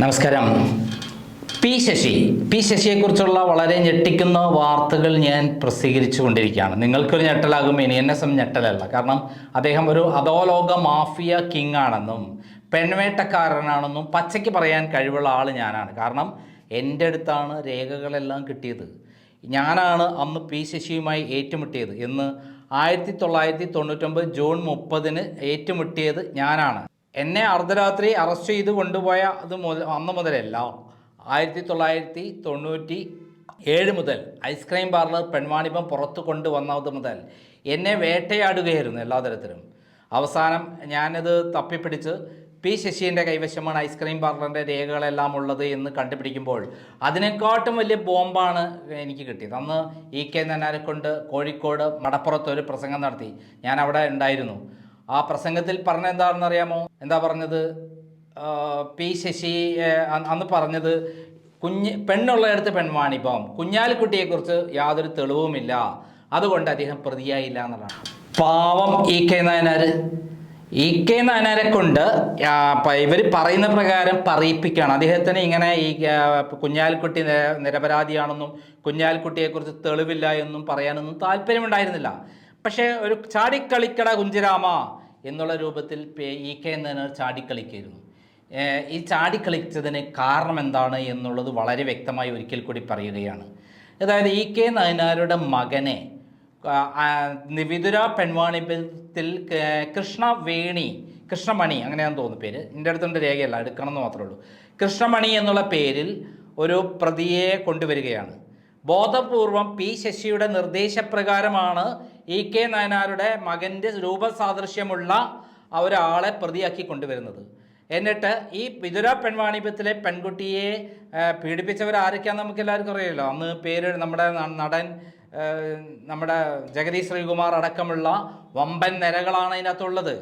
നമസ്കാരം. P Sasi. P ശശിയെക്കുറിച്ചുള്ള വളരെ ഞെട്ടിക്കുന്ന വാർത്തകൾ ഞാൻ പ്രസിദ്ധീകരിച്ചു കൊണ്ടിരിക്കുകയാണ് നിങ്ങൾക്കൊരു ഞെട്ടലാകും ഇനി എൻ എസ് എം ഞെട്ടലല്ല. കാരണം അദ്ദേഹം ഒരു അധോലോക മാഫിയ കിങ് ആണെന്നും പെൺവേട്ടക്കാരനാണെന്നും പച്ചയ്ക്ക് പറയാൻ കഴിവുള്ള ആൾ ഞാനാണ്. കാരണം എന്റെ അടുത്താണ് രേഖകളെല്ലാം കിട്ടിയത്. ഞാനാണ് അന്ന് പി ശശിയുമായി ഏറ്റുമുട്ടിയത് എന്ന് ആയിരത്തി തൊള്ളായിരത്തി തൊണ്ണൂറ്റൊമ്പത് ജൂൺ മുപ്പതിന് ഏറ്റുമുട്ടിയത് ഞാനാണ്. എന്നെ അർദ്ധരാത്രി അറസ്റ്റ് ചെയ്ത് കൊണ്ടുപോയ അത് മുതൽ അന്ന് മുതലല്ല. ആയിരത്തി തൊള്ളായിരത്തി തൊണ്ണൂറ്റി ഏഴ് മുതൽ ഐസ്ക്രീം പാർലർ പെൺവാണിഭം പുറത്തു കൊണ്ടുവന്നത് മുതൽ എന്നെ വേട്ടയാടുകയായിരുന്നു എല്ലാ തരത്തിലും. അവസാനം ഞാനത് തപ്പിപ്പിടിച്ച് പി ശശീന്റെ കൈവശമാണ് ഐസ്ക്രീം പാർലറിന്റെ രേഖകളെല്ലാം ഉള്ളത് എന്ന് കണ്ടുപിടിക്കുമ്പോൾ അതിനെക്കാട്ടും വലിയ ബോംബാണ് എനിക്ക് കിട്ടിയത്. അന്ന് ഇ കെ നന്നാരെ കൊണ്ട് കോഴിക്കോട് മടപ്പുറത്ത് ഒരു പ്രസംഗം നടത്തി. ഞാൻ അവിടെ ഉണ്ടായിരുന്നു. ആ പ്രസംഗത്തിൽ പറഞ്ഞ എന്താണെന്ന് അറിയാമോ? എന്താ പറഞ്ഞത്? പി ശശി അന്ന് പറഞ്ഞത് കുഞ്ഞ് പെണ്ണുള്ളയിടത്ത് പെൺവാണിപ്പം കുഞ്ഞാലിക്കുട്ടിയെക്കുറിച്ച് യാതൊരു തെളിവുമില്ല. അതുകൊണ്ട് അദ്ദേഹം പ്രതിയായില്ല എന്നുള്ളതാണ്. പാവം E K Nayanar. E K നായനാരെ കൊണ്ട് ഇവർ പറയുന്ന പ്രകാരം പറയിപ്പിക്കുകയാണ്. അദ്ദേഹത്തിന് ഇങ്ങനെ ഈ കുഞ്ഞാലിക്കുട്ടി നിര- നിരപരാധിയാണെന്നും കുഞ്ഞാലിക്കുട്ടിയെക്കുറിച്ച് തെളിവില്ല എന്നും പറയാനൊന്നും താല്പര്യമുണ്ടായിരുന്നില്ല. പക്ഷേ ഒരു ചാടിക്കളിക്കട കുഞ്ചിരാമ എന്നുള്ള രൂപത്തിൽ ഇ കെ നായനാർ ചാടിക്കളിക്കായിരുന്നു. ഈ ചാടിക്കളിച്ചതിന് കാരണം എന്താണ് എന്നുള്ളത് വളരെ വ്യക്തമായി ഒരിക്കൽ കൂടി പറയുകയാണ്. അതായത് ഇ കെ നയനാരുടെ മകനെ നിവിതുര പെൺവാണിപത്തിൽ കൃഷ്ണവേണി കൃഷ്ണമണി അങ്ങനെയാണെന്ന് തോന്നുന്നു പേര്. എന്റെ അടുത്തുണ്ട് രേഖയല്ല എടുക്കണം എന്ന് മാത്രമേ ഉള്ളൂ. കൃഷ്ണമണി എന്നുള്ള പേരിൽ ഒരു പ്രതിയെ കൊണ്ടുവരികയാണ്. ബോധപൂർവം പി ശശിയുടെ നിർദ്ദേശപ്രകാരമാണ് ഇ കെ നയനാരുടെ മകന്റെ രൂപസാദൃശ്യമുള്ള ഒരാളെ പ്രതിയാക്കി കൊണ്ടുവരുന്നത്. എന്നിട്ട് ഈ വിതുര പെൺവാണിഭ്യത്തിലെ പെൺകുട്ടിയെ പീഡിപ്പിച്ചവർ ആരൊക്കെയാണെന്ന് നമുക്ക് എല്ലാവർക്കും അറിയാമല്ലോ അന്ന് പേര് നമ്മുടെ നടൻ നമ്മുടെ ജഗതി ശ്രീകുമാർ അടക്കമുള്ള വമ്പൻ നിരകളാണ് അതിനകത്തുള്ളത്.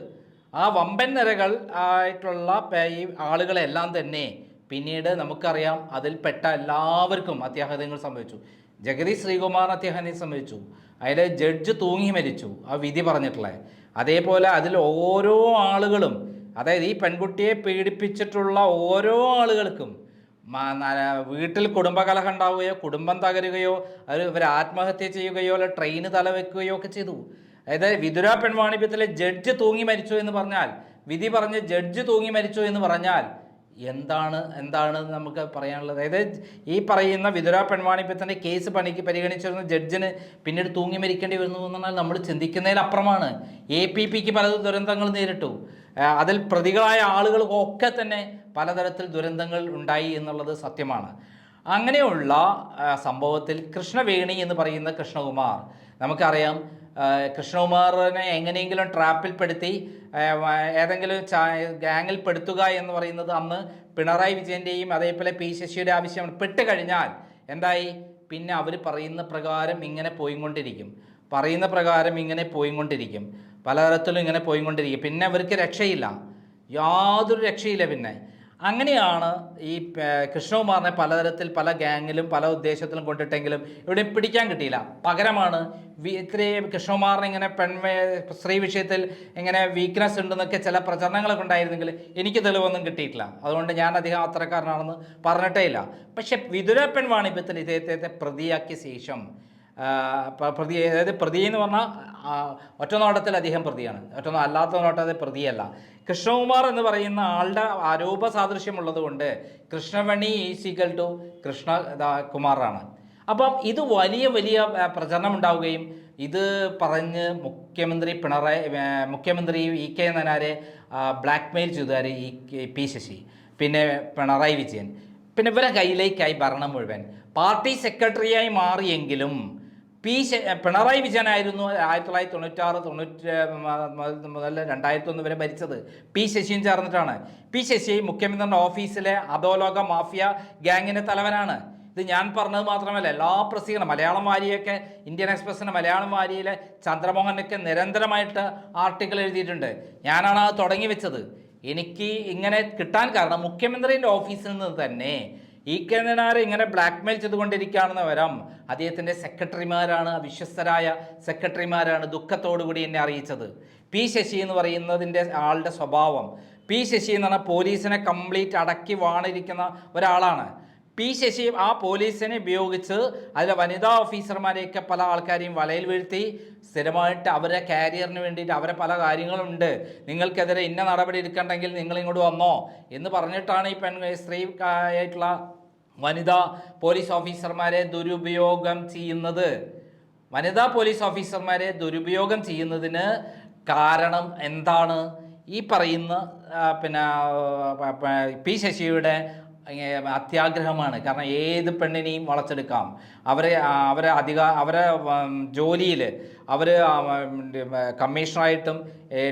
ആ വമ്പൻ നിരകൾ ആയിട്ടുള്ള ഈ ആളുകളെല്ലാം തന്നെ പിന്നീട് നമുക്കറിയാം അതിൽപ്പെട്ട എല്ലാവർക്കും അത്യാഹിതങ്ങൾ സംഭവിച്ചു. ജഗതി ശ്രീകുമാർ അദ്ദേഹം സംഭവിച്ചു അതിൽ ജഡ്ജ് തൂങ്ങി മരിച്ചു. ആ വിധി പറഞ്ഞിട്ടുള്ളത് അതേപോലെ അതിൽ ഓരോ ആളുകളും അതായത് ഈ പെൺകുട്ടിയെ പീഡിപ്പിച്ചിട്ടുള്ള ഓരോ ആളുകൾക്കും വീട്ടിൽ കുടുംബകലഹം ഉണ്ടാവുകയോ കുടുംബം തകരുകയോ അത് ഇവർ ആത്മഹത്യ ചെയ്യുകയോ അല്ല ട്രെയിന് തലവെക്കുകയോ ഒക്കെ ചെയ്തു. അതായത് വിതുര പെൺവാണിഭ്യത്തിലെ ജഡ്ജ് തൂങ്ങി മരിച്ചു എന്ന് പറഞ്ഞാൽ വിധി പറഞ്ഞ് ജഡ്ജ് തൂങ്ങി മരിച്ചു എന്ന് പറഞ്ഞാൽ എന്താണ് എന്താണ് നമുക്ക് പറയാനുള്ളത്. അതായത് ഈ പറയുന്ന വിതുര പെൺവാണിപ്പത്തിന്റെ കേസ് പണിക്ക് പരിഗണിച്ചിരുന്ന ജഡ്ജിന് പിന്നീട് തൂങ്ങി മരിക്കേണ്ടി വരുന്നു എന്ന് പറഞ്ഞാൽ നമ്മൾ ചിന്തിക്കുന്നതിലപ്പുറമാണ് എ പി പിക്ക് പല ദുരന്തങ്ങൾ നേരിട്ടു. അതിൽ പ്രതികളായ ആളുകൾക്കൊക്കെ തന്നെ പലതരത്തിൽ ദുരന്തങ്ങൾ ഉണ്ടായി എന്നുള്ളത് സത്യമാണ്. അങ്ങനെയുള്ള സംഭവത്തിൽ കൃഷ്ണവേണി എന്ന് പറയുന്ന കൃഷ്ണകുമാർ നമുക്കറിയാം കൃഷ്ണകുമാറിനെ എങ്ങനെയെങ്കിലും ട്രാപ്പിൽപ്പെടുത്തി ഏതെങ്കിലും ഗാങ്ങിൽ പെടുത്തുക എന്ന് പറയുന്നത് അന്ന് പിണറായി വിജയന്റെയും അതേപോലെ പി ശശിയുടെ ആവശ്യമാണ് പെട്ട് കഴിഞ്ഞാൽ എന്തായി? പിന്നെ അവർ പറയുന്ന പ്രകാരം ഇങ്ങനെ പോയിക്കൊണ്ടിരിക്കും. പറയുന്ന പ്രകാരം ഇങ്ങനെ പോയിക്കൊണ്ടിരിക്കും. പലതരത്തിലും ഇങ്ങനെ പോയിക്കൊണ്ടിരിക്കും. പിന്നെ അവർക്ക് രക്ഷയില്ല. യാതൊരു രക്ഷയില്ല പിന്നെ. അങ്ങനെയാണ് ഈ കൃഷ്ണകുമാറിനെ പലതരത്തിൽ പല ഗ്യാങ്ങിലും പല ഉദ്ദേശത്തിലും കൊണ്ടിട്ടെങ്കിലും ഇവിടെ പിടിക്കാൻ കിട്ടിയില്ല. പകരമാണ് ഇത്രയും കൃഷ്ണകുമാറിന് ഇങ്ങനെ പെൺ സ്ത്രീ വിഷയത്തിൽ ഇങ്ങനെ വീക്ക്നെസ് ഉണ്ടെന്നൊക്കെ ചില പ്രചരണങ്ങളൊക്കെ ഉണ്ടായിരുന്നെങ്കിൽ എനിക്ക് തെളിവൊന്നും കിട്ടിയിട്ടില്ല. അതുകൊണ്ട് ഞാൻ അധികം അത്രക്കാരനാണെന്ന് പറഞ്ഞിട്ടേ ഇല്ല. പക്ഷേ വിതുര പെൺവാണിഭ്യത്തിൽ ഇദ്ദേഹത്തെ പ്രതിയാക്കിയ ശേഷം പ്രതി അതായത് പ്രതി എന്ന് പറഞ്ഞാൽ ഒറ്റ നോട്ടത്തിൽ അദ്ദേഹം പ്രതിയാണ്. ഒറ്റ അല്ലാത്ത നോട്ടത്തിൽ പ്രതിയല്ല. കൃഷ്ണകുമാർ എന്ന് പറയുന്ന ആളുടെ ആരോപ സാദൃശ്യമുള്ളത് കൊണ്ട് കൃഷ്ണവണി ഈക്വൽ ടു കൃഷ്ണ കുമാറാണ്. അപ്പം ഇത് വലിയ വലിയ പ്രചരണം ഉണ്ടാവുകയും ഇത് പറഞ്ഞ് മുഖ്യമന്ത്രി പിണറായി മുഖ്യമന്ത്രി ഇ കെ നനാരെ ബ്ലാക്ക്മെയിൽ ചെയ്താർ ഈ പി ശശി പിന്നെ പിണറായി വിജയൻ. പിന്നെ ഇവരെ കയ്യിലേക്കായി ഭരണം മുഴുവൻ. പാർട്ടി സെക്രട്ടറിയായി മാറിയെങ്കിലും പി പിണറായി വിജയനായിരുന്നു ആയിരത്തി തൊള്ളായിരത്തി തൊണ്ണൂറ്റാറ് തൊണ്ണൂറ്റി മുതൽ രണ്ടായിരത്തി ഒന്ന് വരെ ഭരിച്ചത് പി ശശിയും ചേർന്നിട്ടാണ്. പി ശശി മുഖ്യമന്ത്രിയുടെ ഓഫീസിലെ അധോലോക മാഫിയ ഗ്യാങ്ങിന്റെ തലവനാണ്. ഇത് ഞാൻ പറഞ്ഞത് മാത്രമല്ല എല്ലാ പ്രസിദ്ധീകരണം മലയാളം വാരിയൊക്കെ ഇന്ത്യൻ എക്സ്പ്രസിന്റെ മലയാളം വാരിയിലെ ചന്ദ്രമോഹനൊക്കെ നിരന്തരമായിട്ട് ആർട്ടിക്കിൾ എഴുതിയിട്ടുണ്ട്. ഞാനാണ് അത് തുടങ്ങി വെച്ചത്. എനിക്ക് ഇങ്ങനെ കിട്ടാൻ കാരണം മുഖ്യമന്ത്രിന്റെ ഓഫീസിൽ നിന്ന് തന്നെ ഈ കേന്ദ്രനാരെ ഇങ്ങനെ ബ്ലാക്ക്മെയിൽ ചെയ്തുകൊണ്ടിരിക്കുകയാണെന്ന് വരാം. അദ്ദേഹത്തിന്റെ സെക്രട്ടറിമാരാണ് വിശ്വസ്തരായ സെക്രട്ടറിമാരാണ് ദുഃഖത്തോടുകൂടി എന്നെ അറിയിച്ചത്. പി ശശി എന്ന് പറയുന്നതിന്റെ ആളുടെ സ്വഭാവം. പി ശശി എന്ന് പറഞ്ഞാൽ പോലീസിനെ കംപ്ലീറ്റ് അടക്കി വാണിരിക്കുന്ന ഒരാളാണ്. പി ശശി ആ പോലീസിനെ ഉപയോഗിച്ച് അതിലെ വനിതാ ഓഫീസർമാരെയൊക്കെ പല ആൾക്കാരെയും വലയിൽ വീഴ്ത്തി സ്ഥിരമായിട്ട് അവരെ കാരിയറിന് വേണ്ടിയിട്ട് അവരെ പല കാര്യങ്ങളുണ്ട്. നിങ്ങൾക്കെതിരെ ഇന്ന നടപടി എടുക്കണ്ടെങ്കിൽ നിങ്ങൾ ഇങ്ങോട്ട് വന്നോ എന്ന് പറഞ്ഞിട്ടാണ് ഈ പെൺ സ്ത്രീ ആയിട്ടുള്ള വനിതാ പോലീസ് ഓഫീസർമാരെ ദുരുപയോഗം ചെയ്യുന്നത്. വനിതാ പോലീസ് ഓഫീസർമാരെ ദുരുപയോഗം ചെയ്യുന്നതിന് കാരണം എന്താണ്? ഈ പറയുന്ന പിന്നെ പ- ശശിയുടെ അത്യാഗ്രഹമാണ്. കാരണം ഏത് പെണ്ണിനെയും വളച്ചെടുക്കാം. അവരെ അവരെ അധിക അവരെ ജോലിയിൽ അവർ കമ്മീഷണറായിട്ടും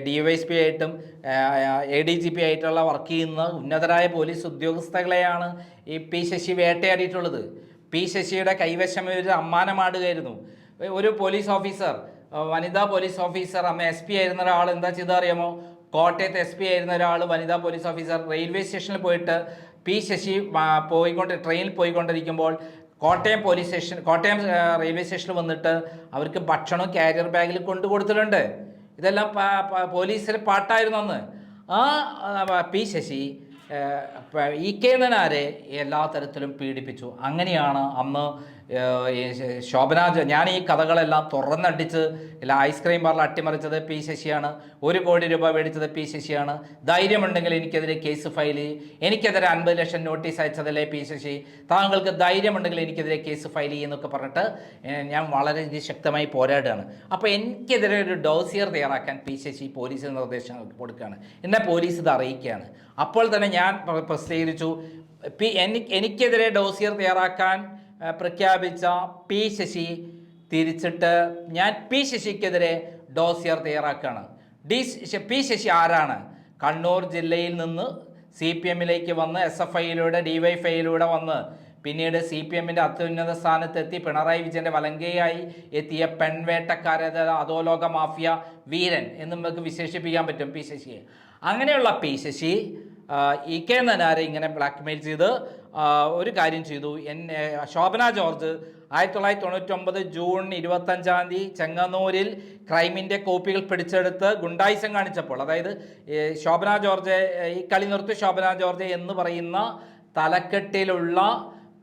ഡി വൈ എസ് പി ആയിട്ടും എ ഡി ജി പി ആയിട്ടുള്ള വർക്ക് ചെയ്യുന്ന ഉന്നതരായ പോലീസ് ഉദ്യോഗസ്ഥകളെയാണ് ഈ പി ശശി വേട്ടയാടിയിട്ടുള്ളത്. പി ശശിയുടെ കൈവശം ഒരു അമ്മാനമാടുകയായിരുന്നു. ഒരു പോലീസ് ഓഫീസർ വനിതാ പോലീസ് ഓഫീസർ അമ്മ എസ് പി ആയിരുന്ന ഒരാൾ എന്താ ചെയ്തറിയാമോ കോട്ടയത്ത് എസ് പി ആയിരുന്ന ഒരാൾ വനിതാ പോലീസ് ഓഫീസർ റെയിൽവേ സ്റ്റേഷനിൽ പോയിട്ട് പി ശശി പോയിക്കൊണ്ട് ട്രെയിനിൽ പോയിക്കൊണ്ടിരിക്കുമ്പോൾ Kottayam police station Kottayam railway സ്റ്റേഷനിൽ വന്നിട്ട് അവർക്ക് ഭക്ഷണം കാരിയർ ബാഗിൽ കൊണ്ടു കൊടുത്തിട്ടുണ്ട്. ഇതെല്ലാം പോലീസിൽ പാട്ടായിരുന്നു അന്ന്. ആ പി ശശി ഇ കെ നനാരെ എല്ലാ തരത്തിലും പീഡിപ്പിച്ചു. അങ്ങനെയാണ് അന്ന് ശോഭന ഞാൻ ഈ കഥകളെല്ലാം തുറന്നടിച്ച് ഇല്ല ഐസ്ക്രീം പാർലർ അട്ടിമറിച്ചത് പി ശശിയാണ്. ഒരു കോടി രൂപ മേടിച്ചത് പി ശശിയാണ്. ധൈര്യമുണ്ടെങ്കിൽ എനിക്കെതിരെ കേസ് ഫയൽ ചെയ്യ്. എനിക്കെതിരെ അൻപത് ലക്ഷം നോട്ടീസ് അയച്ചതല്ലേ പി ശശി? താങ്കൾക്ക് ധൈര്യമുണ്ടെങ്കിൽ എനിക്കെതിരെ കേസ് ഫയൽ ചെയ്യുന്നൊക്കെ പറഞ്ഞിട്ട് ഞാൻ വളരെ ശക്തമായി പോരാടുകയാണ്. അപ്പോൾ എനിക്കെതിരെ ഒരു ഡോസിയർ തയ്യാറാക്കാൻ പി ശശി പോലീസിന് നിർദ്ദേശം കൊടുക്കുകയാണ്. എന്നെ പോലീസ് ഇത് അറിയിക്കുകയാണ്. അപ്പോൾ തന്നെ ഞാൻ പ്ര- പ്രസിദ്ധീകരിച്ചു. പി എനിക്കെതിരെ ഡോസിയർ തയ്യാറാക്കാൻ പ്രഖ്യാപിച്ച പി ശശി തിരിച്ചിട്ട് ഞാൻ പി ശശിക്കെതിരെ ഡോസിയർ തയ്യാറാക്കുകയാണ്. ഡി പി ശശി ആരാണ്? കണ്ണൂർ ജില്ലയിൽ നിന്ന് സി പി എമ്മിലേക്ക് വന്ന് എസ് എഫ് ഐയിലൂടെ ഡി വൈ വന്ന് പിന്നീട് സി പി എമ്മിന്റെ അത്യുന്നത സ്ഥാനത്തെത്തി പിണറായി വിജയന്റെ വലങ്കയായി എത്തിയ പെൺവേട്ടക്കാരത അധോലോക മാഫിയ വീരൻ എന്ന് നമുക്ക് വിശേഷിപ്പിക്കാൻ പറ്റും പി ശശിയെ. അങ്ങനെയുള്ള പി ശശി ഇ കെ നനാരെ ഇങ്ങനെ ബ്ലാക്ക്മെയിൽ ചെയ്ത് ഒരു കാര്യം ചെയ്തു. എന്നെ ശോഭന ജോർജ് ആയിരത്തി തൊള്ളായിരത്തി തൊണ്ണൂറ്റൊമ്പത് ജൂൺ ഇരുപത്തഞ്ചാം തീയതി ചെങ്ങന്നൂരിൽ ക്രൈമിന്റെ കോപ്പികൾ പിടിച്ചെടുത്ത് ഗുണ്ടായിസം കാണിച്ചപ്പോൾ അതായത് ശോഭന ജോർജ് ഈ കളി നിർത്തി ശോഭന ജോർജ് എന്ന് പറയുന്ന തലക്കെട്ടിലുള്ള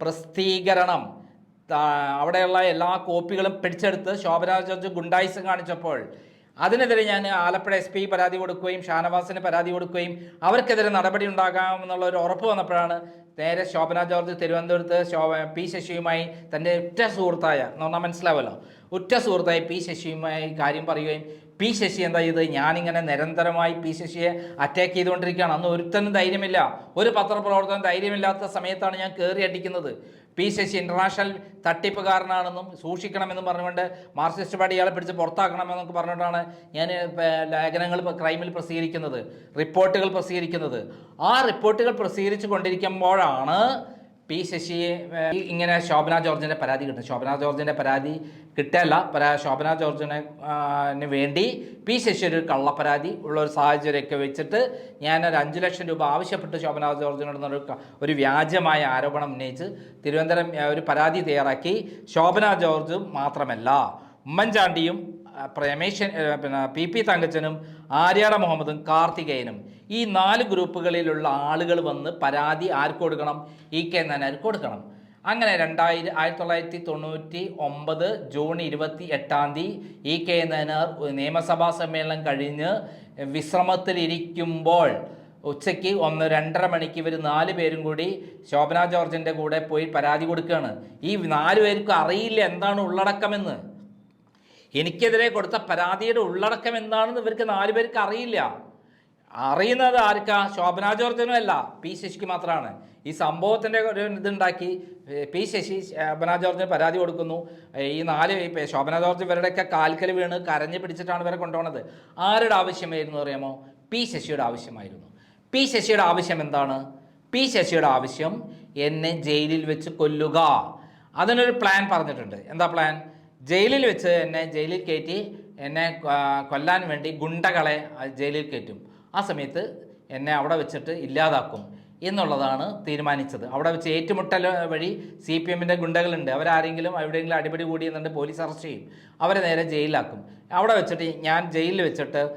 പ്രസിദ്ധീകരണം അവിടെയുള്ള എല്ലാ കോപ്പികളും പിടിച്ചെടുത്ത് ശോഭന ജോർജ് ഗുണ്ടായിസം കാണിച്ചപ്പോൾ അതിനെതിരെ ഞാൻ ആലപ്പുഴ എസ് പി പരാതി കൊടുക്കുകയും ഷാനവാസിന് പരാതി കൊടുക്കുകയും അവർക്കെതിരെ നടപടി ഉണ്ടാകാമെന്നുള്ള ഒരു ഉറപ്പ് വന്നപ്പോഴാണ് നേരെ ശോഭന ജോർജ് തിരുവനന്തപുരത്ത് ശോഭ പി ശശിയുമായി തന്റെ ഉറ്റ സുഹൃത്തായ എന്ന് പറഞ്ഞാൽ മനസ്സിലാവല്ലോ ഉറ്റ സുഹൃത്തായി പി ശശിയുമായി കാര്യം പറയുകയും പി ശശി എന്താ ചെയ്ത് ഞാനിങ്ങനെ നിരന്തരമായി പി ശശിയെ അറ്റാക്ക് ചെയ്തുകൊണ്ടിരിക്കുകയാണ്. അന്ന് ഒരുത്തനും ധൈര്യമില്ല. ഒരു പത്രപ്രവർത്തനം ധൈര്യമില്ലാത്ത സമയത്താണ് ഞാൻ കയറി അടിക്കുന്നത്. പി ശശി ഇന്റർനാഷണൽ തട്ടിപ്പുകാരനാണെന്നും സൂക്ഷിക്കണമെന്നും പറഞ്ഞുകൊണ്ട് മാർക്സിസ്റ്റ് പാർട്ടി ഇയാളെ പിടിച്ച് പുറത്താക്കണമെന്നൊക്കെ പറഞ്ഞുകൊണ്ടാണ് ഞാൻ ലേഖനങ്ങൾ ക്രൈമിൽ പ്രസിദ്ധീകരിക്കുന്നത് റിപ്പോർട്ടുകൾ പ്രസിദ്ധീകരിക്കുന്നത്. ആ റിപ്പോർട്ടുകൾ പ്രസിദ്ധീകരിച്ചു കൊണ്ടിരിക്കുമ്പോഴാണ് പി ശശിയെ ഇങ്ങനെ ശോഭന ജോർജിന്റെ പരാതി കിട്ടും. ശോഭന ജോർജിന്റെ പരാതി കിട്ടല്ല പരാ ശോഭന ജോർജിനെ വേണ്ടി പി ശശി ഒരു കള്ളപ്പരാതി ഉള്ള ഒരു സാഹചര്യമൊക്കെ വെച്ചിട്ട് ഞാൻ ഒരു അഞ്ച് ലക്ഷം രൂപ ആവശ്യപ്പെട്ട് ശോഭന ജോർജിനോട് ഒരു വ്യാജമായ ആരോപണം ഉന്നയിച്ച് തിരുവനന്തപുരം ഒരു പരാതി തയ്യാറാക്കി. ശോഭന ജോർജും മാത്രമല്ല ഉമ്മൻചാണ്ടിയും പ്രമേശൻ പിന്നെ പി പി തങ്കച്ചനും ആര്യാട മുഹമ്മദും കാർത്തികേയനും. ഈ നാല് ഗ്രൂപ്പുകളിലുള്ള ആളുകൾ വന്ന് പരാതി ആർക്ക് കൊടുക്കണം? ഇ കെ നായർക്ക് കൊടുക്കണം. അങ്ങനെ രണ്ടായിരം ആയിരത്തി തൊള്ളായിരത്തി തൊണ്ണൂറ്റി ഒമ്പത് ജൂൺ ഇരുപത്തി എട്ടാം തീയതി ഇ കെ നായർ നിയമസഭാ സമ്മേളനം കഴിഞ്ഞ് വിശ്രമത്തിലിരിക്കുമ്പോൾ ഉച്ചയ്ക്ക് ഒന്ന് രണ്ടര മണിക്ക് ഇവർ നാല് പേരും കൂടി ശോഭന ജോർജിന്റെ കൂടെ പോയി പരാതി കൊടുക്കുകയാണ്. ഈ നാല് പേർക്കും അറിയില്ല എന്താണ് ഉള്ളടക്കമെന്ന്. എനിക്കെതിരെ കൊടുത്ത പരാതിയുടെ ഉള്ളടക്കം എന്താണെന്ന് ഇവർക്ക് നാല് പേർക്ക് അറിയില്ല. അറിയുന്നത് ആർക്കാ? ശോഭന ജോർജിനും അല്ല പി ശശിക്ക് മാത്രമാണ് ഈ സംഭവത്തിന്റെ ഒരു ഇതുണ്ടാക്കി പി ശശി ശോഭന ജോർജിന് പരാതി കൊടുക്കുന്നു. ഈ നാല് ശോഭന ജോർജ് ഇവരുടെയൊക്കെ കാൽക്കൽ വീണ് കരഞ്ഞ് പിടിച്ചിട്ടാണ് ഇവരെ കൊണ്ടുപോണത്. ആരുടെ ആവശ്യമായിരുന്നു അറിയാമോ? പി ശശിയുടെ ആവശ്യമായിരുന്നു. പി ശശിയുടെ ആവശ്യം എന്താണ്? പി ശശിയുടെ ആവശ്യം എന്നെ ജയിലിൽ വെച്ച് കൊല്ലുക. അതിനൊരു പ്ലാൻ പറഞ്ഞിട്ടുണ്ട്. എന്താ പ്ലാൻ? ജയിലിൽ വെച്ച് എന്നെ ജയിലിൽ കയറ്റി എന്നെ കൊല്ലാൻ വേണ്ടി ഗുണ്ടകളെ ജയിലിൽ കയറ്റും. ആ സമയത്ത് എന്നെ അവിടെ വെച്ചിട്ട് ഇല്ലാതാക്കും. എന്നുള്ളതാണ് തീരുമാനിച്ചത്. അവിടെ വെച്ച് ഏറ്റുമുട്ടൽ വഴി സി പി എമ്മിന്റെ ഗുണ്ടകളുണ്ട്. അവരാരെങ്കിലും എവിടെയെങ്കിലും അടിപിടി കൂടി എന്നുണ്ട് പോലീസ് അറസ്റ്റ് ചെയ്യും. അവരെ നേരെ ജയിലിലാക്കും. അവിടെ വെച്ചിട്ട് ഞാൻ ജയിലിൽ വെച്ചിട്ട്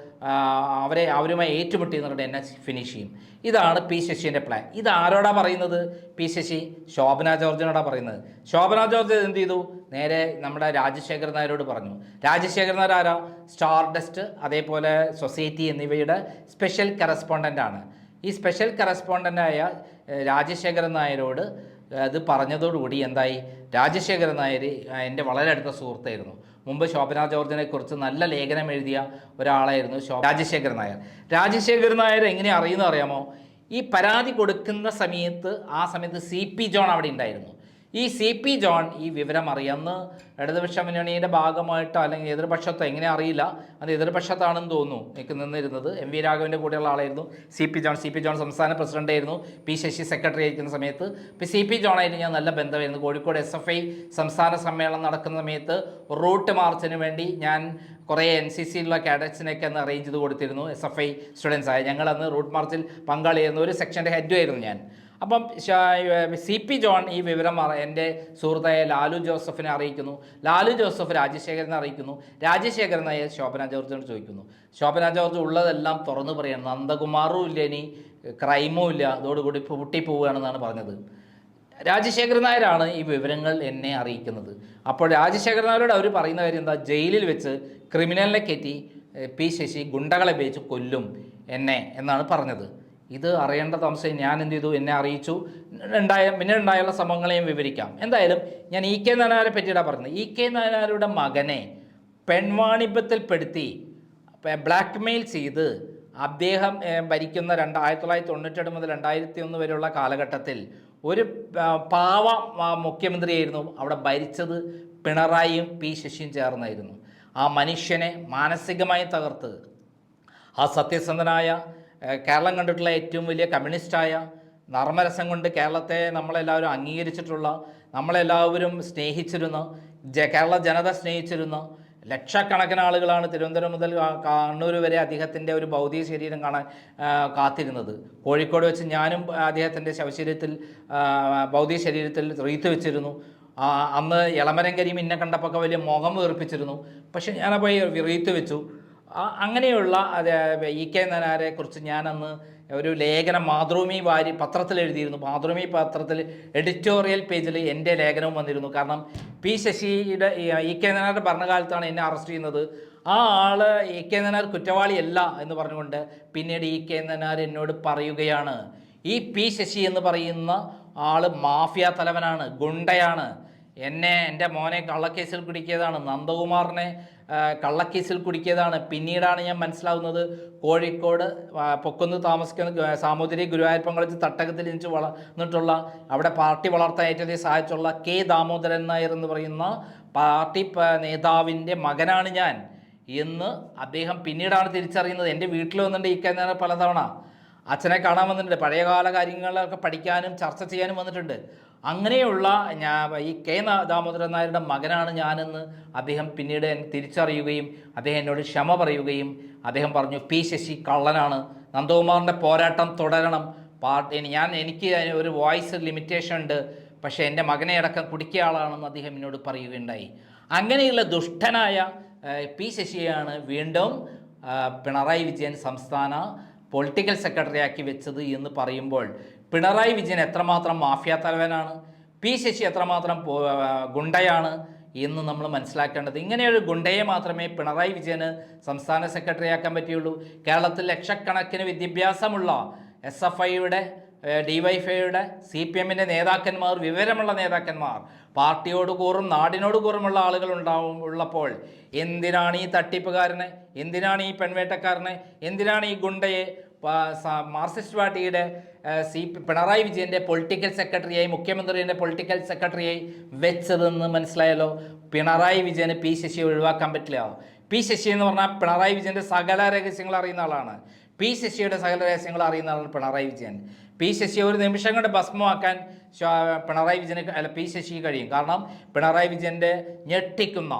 അവരെ അവരുമായി ഏറ്റുമുട്ടി എന്നിട്ട് എന്നെ ഫിനിഷ് ചെയ്യും. ഇതാണ് പി ശശിന്റെ പ്ലാൻ ഇത് ആരോടാ പറയുന്നത്? പി ശശി ശോഭന ജോർജിനോടാ പറയുന്നത്. ശോഭന ജോർജ് എന്ത് ചെയ്തു? നേരെ നമ്മുടെ രാജശേഖരൻ നായരോട് പറഞ്ഞു. രാജശേഖരൻ നായർ ആരാ സ്റ്റാർ ഡസ്റ്റ് അതേപോലെ സൊസൈറ്റി എന്നിവയുടെ സ്പെഷ്യൽ കറസ്പോണ്ടന്റ് ആണ്. ഈ സ്പെഷ്യൽ കറസ്പോണ്ടന്റായ രാജശേഖരൻ നായരോട് അത് പറഞ്ഞതോടുകൂടി എന്തായി? രാജശേഖരൻ നായർ എന്റെ വളരെ അടുത്ത സുഹൃത്തായിരുന്നു. മുമ്പ് ശോഭന ജോർജിനെ കുറിച്ച് നല്ല ലേഖനം എഴുതിയ ഒരാളായിരുന്നു ശോ രാജശേഖരൻ നായർ. രാജശേഖരൻ നായർ എങ്ങനെ അറിയുന്നത് അറിയാമോ? ഈ പരാതി കൊടുക്കുന്ന സമയത്ത് ആ സമയത്ത് സി പി ജോൺ അവിടെ ഉണ്ടായിരുന്നു. ഈ സി പി ജോൺ ഈ വിവരം അറിയാമെന്ന് ഇടതുപക്ഷ മുന്നണിയുടെ ഭാഗമായിട്ടോ അല്ലെങ്കിൽ എതിർപക്ഷത്തോ എങ്ങനെ അറിയില്ല? അത് എതിർപക്ഷത്താണെന്ന് തോന്നുന്നു. എനിക്ക് നിന്നിരുന്നത് എം വി രാഘവന്റെ കൂടെയുള്ള ആളായിരുന്നു. C P John C P John സംസ്ഥാന പ്രസിഡന്റ് ആയിരുന്നു. പി ശശി സെക്രട്ടറി ആയിരിക്കുന്ന സമയത്ത്. ഇപ്പോൾ സി പി ജോണായിട്ട് ഞാൻ നല്ല ബന്ധമായിരുന്നു. കോഴിക്കോട് എസ് എഫ് ഐ സംസ്ഥാന സമ്മേളനം നടക്കുന്ന സമയത്ത് റൂട്ട് മാർച്ചിന് വേണ്ടി ഞാൻ കുറേ എൻ സി സിയിലുള്ള കാഡറ്റ്സിനൊക്കെ അന്ന് അറേഞ്ച് ചെയ്ത് കൊടുത്തിരുന്നു. എസ് എഫ് ഐ സ്റ്റുഡൻസ് ആയ ഞങ്ങൾ അന്ന് റൂട്ട് മാർച്ചിൽ പങ്കാളിയായിരുന്നു ഒരു സെക്ഷന്റെ ഹെഡുമായിരുന്നു ഞാൻ. അപ്പം സി പി ജോൺ ഈ വിവരം എന്റെ സുഹൃത്തായ ലാലു ജോസഫിനെ അറിയിക്കുന്നു. ലാലു ജോസഫ് രാജശേഖരനെ അറിയിക്കുന്നു. രാജശേഖരൻ നായർ ശോഭന ജോർജിനോട് ചോദിക്കുന്നു. ശോഭന ജോർജ് ഉള്ളതെല്ലാം തുറന്നു പറയണം. നന്ദകുമാറും ഇല്ല ഇനി ക്രൈമും ഇല്ല. അതോടുകൂടി പൂട്ടിപ്പോവുകയാണെന്നാണ് പറഞ്ഞത്. രാജശേഖരൻ നായരാണ് ഈ വിവരങ്ങൾ എന്നെ അറിയിക്കുന്നത്. അപ്പോൾ രാജശേഖരൻ നായരോട് അവർ പറയുന്ന കാര്യം എന്താ? ജയിലിൽ വെച്ച് ക്രിമിനലിനെ കയറ്റി പി ശശി ഗുണ്ടകളെ ഉപയോഗിച്ച് കൊല്ലും എന്നെ എന്നാണ് പറഞ്ഞത്. ഇത് അറിയേണ്ട താമസം ഞാൻ എന്ത് ചെയ്തു? എന്നെ അറിയിച്ചു. ഉണ്ടായ പിന്നെ ഉണ്ടായുള്ള സംഭവങ്ങളെയും വിവരിക്കാം. എന്തായാലും ഞാൻ ഇ കെ നായനാരെ പറ്റിയിട്ടാണ് പറഞ്ഞത്. ഇ കെ നായനാരുടെ മകനെ പെൺവാണിഭത്തിൽപ്പെടുത്തി ബ്ലാക്ക് മെയിൽ ചെയ്ത് അദ്ദേഹം ഭരിക്കുന്ന രണ്ട് ആയിരത്തി തൊള്ളായിരത്തി തൊണ്ണൂറ്റെട്ട് മുതൽ രണ്ടായിരത്തി ഒന്ന് വരെയുള്ള കാലഘട്ടത്തിൽ ഒരു പാവ മുഖ്യമന്ത്രിയായിരുന്നു. അവിടെ ഭരിച്ചത് പിണറായിയും പി ശശിയും ചേർന്നായിരുന്നു. ആ മനുഷ്യനെ മാനസികമായി തകർത്ത് ആ സത്യസന്ധനായ കേരളം കണ്ടിട്ടുള്ള ഏറ്റവും വലിയ കമ്മ്യൂണിസ്റ്റായ നർമ്മരസം കൊണ്ട് കേരളത്തെ നമ്മളെല്ലാവരും അംഗീകരിച്ചിട്ടുള്ള നമ്മളെല്ലാവരും സ്നേഹിച്ചിരുന്ന ജ കേരള ജനത സ്നേഹിച്ചിരുന്ന ലക്ഷക്കണക്കിന് ആളുകളാണ് തിരുവനന്തപുരം മുതൽ കണ്ണൂർ വരെ അദ്ദേഹത്തിന്റെ ഒരു ഭൗതിക ശരീരം കാണാൻ കാത്തിരുന്നത്. കോഴിക്കോട് വെച്ച് ഞാനും അദ്ദേഹത്തിന്റെ ശവശരീരത്തിൽ ഭൗതിക ശരീരത്തിൽ റീത്ത് വെച്ചിരുന്നു. അന്ന് ഇളമരം കരീം ഇന്നെ കണ്ടപ്പോൾ വലിയ മുഖം വീർപ്പിച്ചിരുന്നു. പക്ഷെ ഞാനപ്പോൾ റീത്ത് വെച്ചു. അങ്ങനെയുള്ള ഇ കെ നായരെ കുറിച്ച് ഞാനന്ന് ഒരു ലേഖനം മാതൃഭൂമി വാരി പത്രത്തിൽ എഴുതിയിരുന്നു. മാതൃഭൂമി പത്രത്തിൽ എഡിറ്റോറിയൽ പേജിൽ എന്റെ ലേഖനവും വന്നിരുന്നു. കാരണം പി ശശിയുടെ ഇ കെ നായരുടെ ഭരണകാലത്താണ് എന്നെ അറസ്റ്റ് ചെയ്യുന്നത്. ആ ആൾ ഇ കെ നായർ കുറ്റവാളിയല്ല എന്ന് പറഞ്ഞുകൊണ്ട് പിന്നീട് ഇ കെ നായർ എന്നോട് പറയുകയാണ്. ഈ പി ശശി എന്ന് പറയുന്ന ആൾ മാഫിയ തലവനാണ് ഗുണ്ടയാണ്. എന്നെ എന്റെ മോനെ കള്ളക്കേസിൽ കുടുക്കിയതാണ് നന്ദകുമാറിനെ കള്ളക്കേസിൽ കുടുക്കിയതാണ്. പിന്നീടാണ് ഞാൻ മനസ്സിലാവുന്നത് കോഴിക്കോട് പൊക്കുന്ന് താമസിക്കുന്ന സാമൂതിരി ഗുരുവായൂരപ്പൻ കോളേജ് തട്ടകത്തിൽ ജനിച്ച് വളർന്നിട്ടുള്ള അവിടെ പാർട്ടി വളർത്താൻ ഏറ്റവും സഹായിച്ചുള്ള കെ ദാമോദരൻ നായർ എന്ന് പറയുന്ന പാർട്ടി നേതാവിന്റെ മകനാണ് ഞാൻ. എന്ന് അദ്ദേഹം പിന്നീടാണ് തിരിച്ചറിയുന്നത്. എന്റെ വീട്ടിൽ വന്നിട്ടുണ്ട് ഈ കഴിഞ്ഞ പലതവണ. അച്ഛനെ കാണാൻ വന്നിട്ടുണ്ട്. പഴയകാല കാര്യങ്ങളൊക്കെ പഠിക്കാനും ചർച്ച ചെയ്യാനും വന്നിട്ടുണ്ട്. അങ്ങനെയുള്ള ഞാൻ ഈ കെ ദാമോദരൻ നായരുടെ മകനാണ് ഞാനെന്ന് അദ്ദേഹം പിന്നീട് തിരിച്ചറിയുകയും അദ്ദേഹം എന്നോട് ക്ഷമ പറയുകയും അദ്ദേഹം പറഞ്ഞു പി ശശി കള്ളനാണ്. നന്ദകുമാറിന്റെ പോരാട്ടം തുടരണം. പാർട്ടി ഞാൻ എനിക്ക് ഒരു വോയിസ് ലിമിറ്റേഷൻ ഉണ്ട്. പക്ഷേ എന്റെ മകനെ അടക്കം കുടിക്കിയ ആളാണെന്ന് അദ്ദേഹം എന്നോട് പറയുകയുണ്ടായി. അങ്ങനെയുള്ള ദുഷ്ടനായ പി ശശിയാണ് വീണ്ടും പിണറായി വിജയൻ സംസ്ഥാന പൊളിറ്റിക്കൽ സെക്രട്ടറി ആക്കി വെച്ചത് എന്ന് പറയുമ്പോൾ പിണറായി വിജയൻ എത്രമാത്രം മാഫിയ തലവനാണ്? പി ശശി എത്രമാത്രം ഗുണ്ടയാണ് എന്ന് നമ്മൾ മനസ്സിലാക്കേണ്ടത്. ഇങ്ങനെയൊരു ഗുണ്ടയെ മാത്രമേ പിണറായി വിജയന് സംസ്ഥാന സെക്രട്ടറി ആക്കാൻ പറ്റുള്ളൂ കേരളത്തിൽ ലക്ഷക്കണക്കിന് വിദ്യാഭ്യാസമുള്ള എസ് എഫ് ഐയുടെ ഡിവൈഫൈയുടെ സി പി എമ്മിന്റെ നേതാക്കന്മാർ വിവരമുള്ള നേതാക്കന്മാർ പാർട്ടിയോട് കൂറും നാടിനോട് കൂറുമുള്ള ആളുകൾ ഉണ്ടാവും ഉള്ളപ്പോൾ എന്തിനാണ് ഈ തട്ടിപ്പുകാരനെ എന്തിനാണ് ഈ പെൺവേട്ടക്കാരനെ എന്തിനാണ് ഈ ഗുണ്ടയെ മാർക്സിസ്റ്റ് പാർട്ടിയുടെ സി പിണറായി വിജയന്റെ പൊളിറ്റിക്കൽ സെക്രട്ടറിയായി മുഖ്യമന്ത്രിയുടെ പൊളിറ്റിക്കൽ സെക്രട്ടറിയായി വെച്ചതെന്ന് മനസ്സിലായല്ലോ? പിണറായി വിജയന് പി ശശിയെ ഒഴിവാക്കാൻ പറ്റില്ല. പി ശശി എന്ന് പറഞ്ഞാൽ പിണറായി വിജയന്റെ സകല രഹസ്യങ്ങൾ അറിയുന്ന ആളാണ്. പി ശശിയുടെ സകല രഹസ്യങ്ങൾ അറിയുന്നതാണ് പിണറായി വിജയൻ. പി ശശിയെ ഒരു നിമിഷം കൊണ്ട് ഭസ്മമാക്കാൻ പിണറായി വിജയന് അല്ല പി ശശിക്ക് കഴിയും. കാരണം പിണറായി വിജയന്റെ ഞെട്ടിക്കുന്ന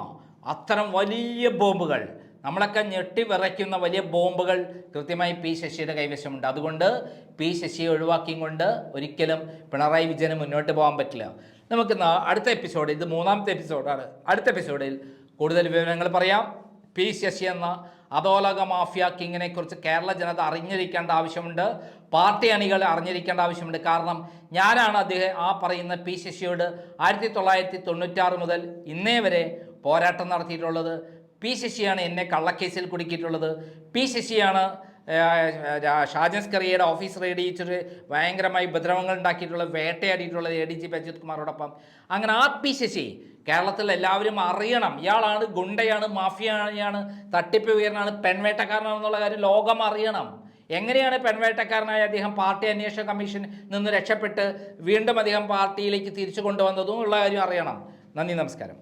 അത്തരം വലിയ ബോംബുകൾ നമ്മളൊക്കെ ഞെട്ടി വിറയ്ക്കുന്ന വലിയ ബോംബുകൾ കൃത്യമായി പി ശശിയുടെ കൈവശമുണ്ട്. അതുകൊണ്ട് പി ശശിയെ ഒഴിവാക്കിയും കൊണ്ട് ഒരിക്കലും പിണറായി വിജയന് മുന്നോട്ട് പോകാൻ പറ്റില്ല. നമുക്ക് അടുത്ത എപ്പിസോഡ് ഇത് മൂന്നാമത്തെ എപ്പിസോഡാണ് അടുത്ത എപ്പിസോഡിൽ കൂടുതൽ വിവരങ്ങൾ പറയാം. പി ശശി എന്ന അധോലോക മാഫിയ കിങ്ങിനെ കുറിച്ച് കേരള ജനത അറിഞ്ഞിരിക്കേണ്ട ആവശ്യമുണ്ട്. പാർട്ടി അണികൾ അറിഞ്ഞിരിക്കേണ്ട ആവശ്യമുണ്ട്. കാരണം ഞാനാണ് അദ്ദേഹം ആ പറയുന്ന പി ശശിയോട് ആയിരത്തി തൊള്ളായിരത്തി തൊണ്ണൂറ്റാറ് മുതൽ ഇന്നേ വരെ പോരാട്ടം നടത്തിയിട്ടുള്ളത്. പി ശശിയാണ് എന്നെ കള്ളക്കേസിൽ കുടുക്കിയിട്ടുള്ളത്. പി ശശിയാണ് ഷാജൻസ് കറിയയുടെ ഓഫീസ് റെയ്ഡ് ചെയ്തിട്ട് ഭയങ്കരമായി ഉപദ്രവങ്ങൾ ഉണ്ടാക്കിയിട്ടുള്ളത് വേട്ടയാടിയിട്ടുള്ളത് A D G P Ajith കുമാറോടൊപ്പം അങ്ങനെ ആ പി ശശി കേരളത്തിൽ എല്ലാവരും അറിയണം. ഇയാളാണ് ഗുണ്ടയാണ് മാഫിയാണ് തട്ടിപ്പ് ഉയർന്നാണ് പെൺവേട്ടക്കാരനാണെന്നുള്ള കാര്യം ലോകം അറിയണം. എങ്ങനെയാണ് പെൺവേട്ടക്കാരനായ അദ്ദേഹം പാർട്ടി അന്വേഷണ കമ്മീഷൻ നിന്ന് രക്ഷപ്പെട്ട് വീണ്ടും അദ്ദേഹം പാർട്ടിയിലേക്ക് തിരിച്ചു കൊണ്ടുവന്നതും ഉള്ള കാര്യം അറിയണം. നന്ദി നമസ്കാരം.